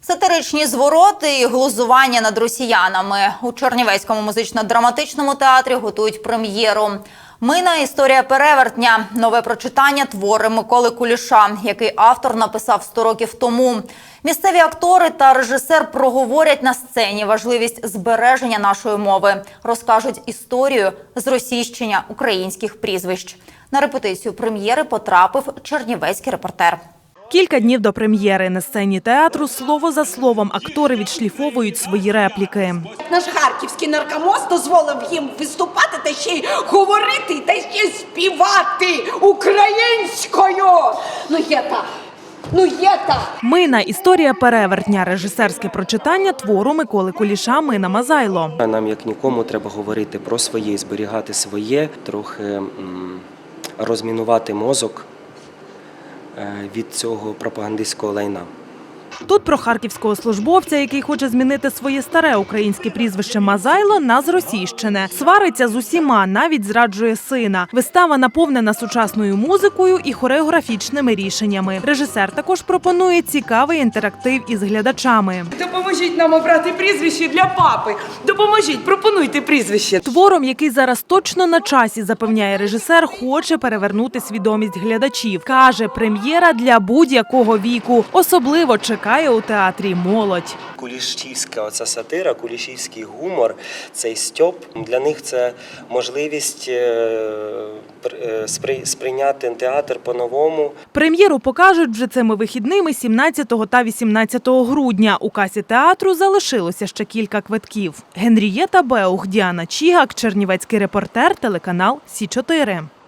Сатиричні звороти і глузування над росіянами у Чернівецькому музично-драматичному театрі готують прем'єру. Мина історія перевертня. Нове прочитання твори Миколи Куліша, який автор написав 100 років тому. Місцеві актори та режисер проговорять на сцені важливість збереження нашої мови, розкажуть історію зросійщення українських прізвищ. На репетицію прем'єри потрапив чернівецький репортер. Кілька днів до прем'єри на сцені театру слово за словом актори відшліфовують свої репліки. Наш харківський наркомоз дозволив їм виступати та ще й говорити, та ще й співати українською. Ну є так, ну є так. Мина історія перевертня. Режисерське прочитання твору Миколи Куліша Мина Мазайло. Нам, як нікому, треба говорити про своє, зберігати своє, трохи м, розмінувати мозок від цього пропагандистського лайна. Тут про харківського службовця, який хоче змінити своє старе українське прізвище Мазайло на зросійщене. Свариться з усіма, навіть зраджує сина. Вистава наповнена сучасною музикою і хореографічними рішеннями. Режисер також пропонує цікавий інтерактив із глядачами. Допоможіть нам обрати прізвище для папи. Допоможіть, пропонуйте прізвище. Твором, який зараз точно на часі, запевняє режисер, хоче перевернути свідомість глядачів. Каже, прем'єра для будь-якого віку. Особливо чекає у театрі молодь. Кулішівська оця сатира, кулішівський гумор, цей стьоп для них це можливість е, е, спри- сприйняти театр по-новому. Прем'єру покажуть вже цими вихідними 17 та 18 грудня. У касі театру залишилося ще кілька квитків. Генрієта Беух, Діана Чігак, Чернівецький репортер, телеканал Сі 4